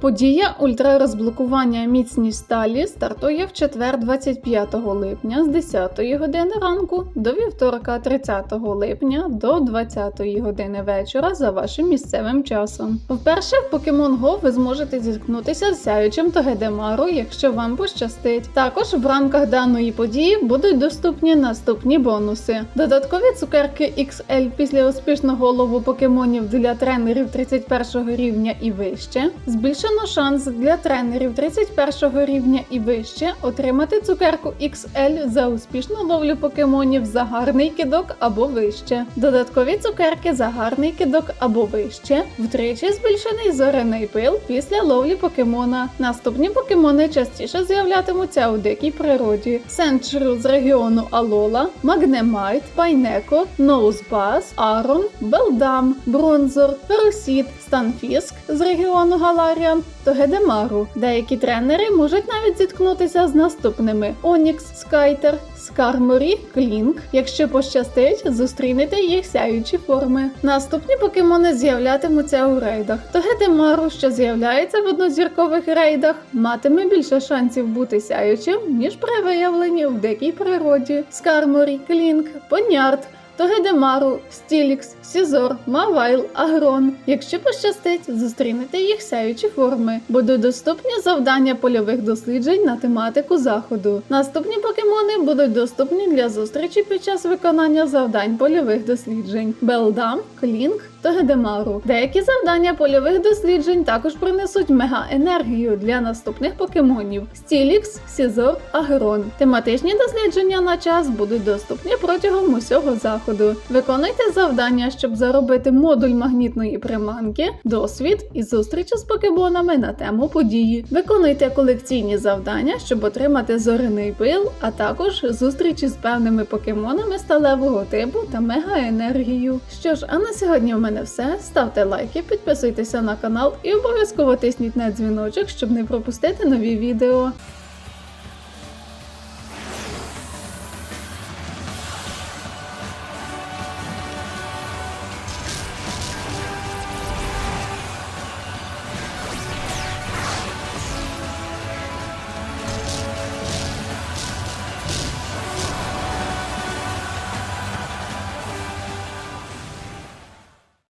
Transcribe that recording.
Подія ультрарозблокування міцність сталі стартує в четвер 25 липня з 10 години ранку до вівторка 30 липня до 20 години вечора за вашим місцевим часом. Вперше в Pokemon Go ви зможете зіткнутися з сяючим Тогедемару, якщо вам пощастить. Також в рамках даної події будуть доступні наступні бонуси: додаткові цукерки XL після успішного лову покемонів для тренерів 31 рівня і вище. Збільшено шанс для тренерів 31 рівня і вище отримати цукерку XL за успішну ловлю покемонів за гарний кидок або вище. Додаткові цукерки за гарний кидок або вище. Втричі збільшений зоряний пил після ловлі покемона. Наступні покемони частіше з'являтимуться у дикій природі: Сенчру з регіону Алола, Магнемайт, Пайнеко, Ноузбас, Арон, Белдам, Бронзор, Перусіт, Станфіск з регіону Галаріан та Гедемару. Деякі тренери можуть навіть зіткнутися з наступними: Онікс, Скайтер, Скарморі, Клінк. Якщо пощастить, зустрінете їх сяючі форми. Наступні покемони з'являтимуться у рейдах. Тогедемару, що з'являється в однозіркових рейдах, матиме більше шансів бути сяючим, ніж при виявленні в дикій природі. Скарморі, Клінк, Понярд. Тогедемару, Стілікс, Сізор, Мавайл, Агрон. Якщо пощастить, зустрінете їх сяючі форми. Будуть доступні завдання польових досліджень на тематику заходу. Наступні покемони будуть доступні для зустрічі під час виконання завдань польових досліджень: Белдам, Клінк. Тогедемару. Деякі завдання польових досліджень також принесуть мега-енергію для наступних покемонів: Стілікс, Сізор, Агрон. Тематичні дослідження на час будуть доступні протягом усього заходу. Виконуйте завдання, щоб заробити модуль магнітної приманки, досвід і зустрічі з покемонами на тему події. Виконуйте колекційні завдання, щоб отримати зоряний пил, а також зустрічі з певними покемонами сталевого типу та мега-енергію. Що ж, а на сьогодні в мене все. Ставте лайки, підписуйтеся на канал і обов'язково тисніть на дзвіночок, щоб не пропустити нові відео.